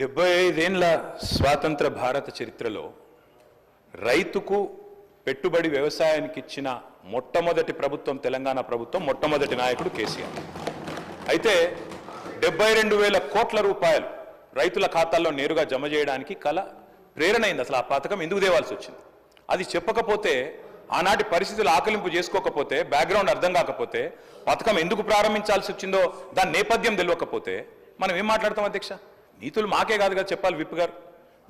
డెబ్బై ఐదేళ్ళ స్వాతంత్ర భారత చరిత్రలో రైతుకు పెట్టుబడి వ్యవసాయానికి ఇచ్చిన మొట్టమొదటి ప్రభుత్వం తెలంగాణ ప్రభుత్వం మొట్టమొదటి నాయకుడు కేసీఆర్. అయితే డెబ్బై రెండు వేల కోట్ల రూపాయలు రైతుల ఖాతాల్లో నేరుగా జమ చేయడానికి కల ప్రేరణ అయింది అసలు ఆ పథకం ఎందుకు తేవాల్సి వచ్చింది? అది చెప్పకపోతే ఆనాటి పరిస్థితులు ఆకలింపు చేసుకోకపోతే బ్యాక్గ్రౌండ్ అర్థం కాకపోతే పథకం ఎందుకు ప్రారంభించాల్సి వచ్చిందో దాని నేపథ్యం తెలియకపోతే మనం ఏం మాట్లాడతాం అధ్యక్ష? నీతులు మాకే కాదు కదా చెప్పాలి విప్ గారు.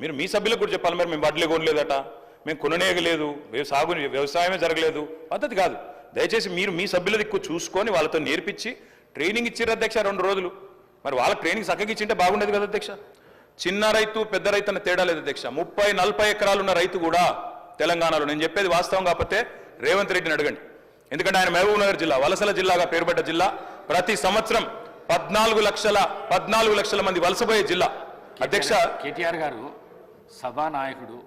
మీరు మీ సభ్యులకు కూడా చెప్పాలి మరి మేము వడ్లే కొనలేదట మేము కొననేయలేదు సాగు వ్యవసాయమే జరగలేదు. పద్ధతి కాదు. దయచేసి మీరు మీ సభ్యుల దిక్కు చూసుకొని వాళ్ళతో నేర్పించి ట్రైనింగ్ ఇచ్చారు అధ్యక్ష రెండు రోజులు. మరి వాళ్ళ ట్రైనింగ్ చక్కగా ఇచ్చింటే బాగుండేది కదా అధ్యక్ష. చిన్న రైతు పెద్ద రైతు అన్న తేడా లేదు అధ్యక్ష. ముప్పై నలభై ఎకరాలు ఉన్న రైతు కూడా తెలంగాణలో నేను చెప్పేది వాస్తవం కాకపోతే రేవంత్ రెడ్డిని అడగండి. ఎందుకంటే ఆయన మహబూబ్ నగర్ జిల్లా వలసల జిల్లాగా పేరుపడ్డ జిల్లా. ప్రతి సంవత్సరం పద్నాలుగు లక్షల పద్నాలుగు లక్షల మంది వలసపోయే జిల్లా. అధ్యక్ష కేటీఆర్ గారు సభానాయకుడు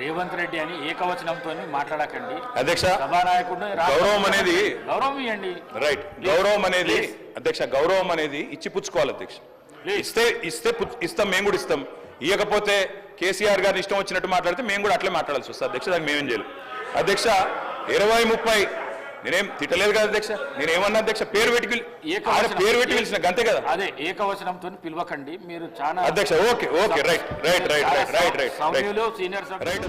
రేవంత్ రెడ్డి అని ఏకవచనంతో మాట్లాడకండి. అధ్యక్ష సభానాయకుడు గౌరవం అనేది గౌరవం ఇవ్వండి. రైట్ గౌరవం అనేది అధ్యక్ష గౌరవం అనేది ఇచ్చి పుచ్చుకోవాలి అధ్యక్ష. ఇస్తే ఇస్తే ఇస్తాం మేము కూడా ఇస్తాం. ఇవ్వకపోతే కేసీఆర్ గారిని ఇష్టం వచ్చినట్టు మాట్లాడితే మేము కూడా అట్లే మాట్లాడాల్సి వస్తుంది. అధ్యక్ష దానికి మేమేం చేయాలి. అధ్యక్ష ఇరవై ముప్పై నేనేం తిట్టలేదు కదా అధ్యక్ష? నేనేమన్నా అధ్యక్ష పేరు పెట్టి ఆయన పేరు పెట్టి పిలిచిన గంతే కదా? అదే ఏకవచనంతో పిలవకండి మీరు చాలా అధ్యక్ష okay okay right right right right right right. సౌమ్యులు senior right.